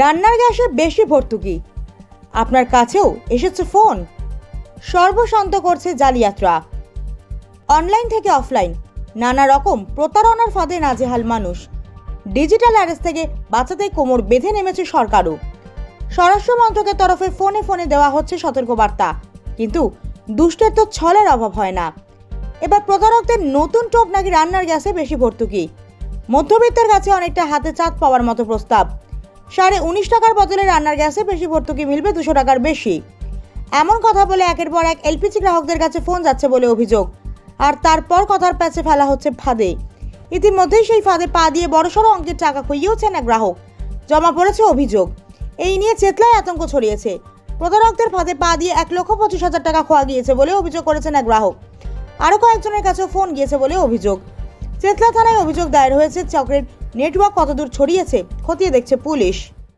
রান্নার গ্যাসে বেশি ভর্তুকি। আপনার কাছেও এসেছে ফোন। সর্বশান্ত করছে জালিয়াতরা। অনলাইন থেকে অফলাইন, নানা রকম প্রতারণার ফাঁদে নাজেহাল মানুষ। ডিজিটাল অ্যারেস্ট থেকে বাঁচাতে কোমর বেঁধে নেমেছে সরকারও। স্বরাষ্ট্র মন্ত্রকের তরফে ফোনে ফোনে দেওয়া হচ্ছে সতর্কবার্তা। কিন্তু দুষ্টের তো ছলের অভাব হয় না। এবার প্রতারকদের নতুন টোপ নাকি রান্নার গ্যাসে বেশি ভর্তুকি। মধ্যবিত্তের কাছে অনেকটা হাতে চাঁদ পাওয়ার মতো প্রস্তাব। সাড়ে উনিশ টাকার বদলে রান্নার গ্যাসে বেশি ভর্তুকি মিলবে দুশো টাকার বেশি। এমন কথা বলে একের পর এক এলপিজি গ্রাহকদের কাছে ফোন যাচ্ছে বলে অভিযোগ। আর তারপর কথার প্যাচে ফেলা হচ্ছে ফাঁদে। ইতিমধ্যেই সেই ফাঁদে পা দিয়ে বড়সড় অঙ্কের টাকা খুইয়েওছেন এক গ্রাহক। জমা পড়েছে অভিযোগ। এই নিয়ে চেতলায় আতঙ্ক ছড়িয়েছে। প্রতারকদের ফাঁদে পা দিয়ে এক লক্ষ পঁচিশ হাজার টাকা খোয়া গিয়েছে বলে অভিযোগ করেছেন এক গ্রাহক। আরও কয়েকজনের কাছেও ফোন গিয়েছে বলে অভিযোগ। চেতলা থানায় অভিযোগ দায়ের হয়েছে চক্রের নেটওয়ার্ক কতদূর ছড়িয়েছে খতিয়ে দেখছে পুলিশ।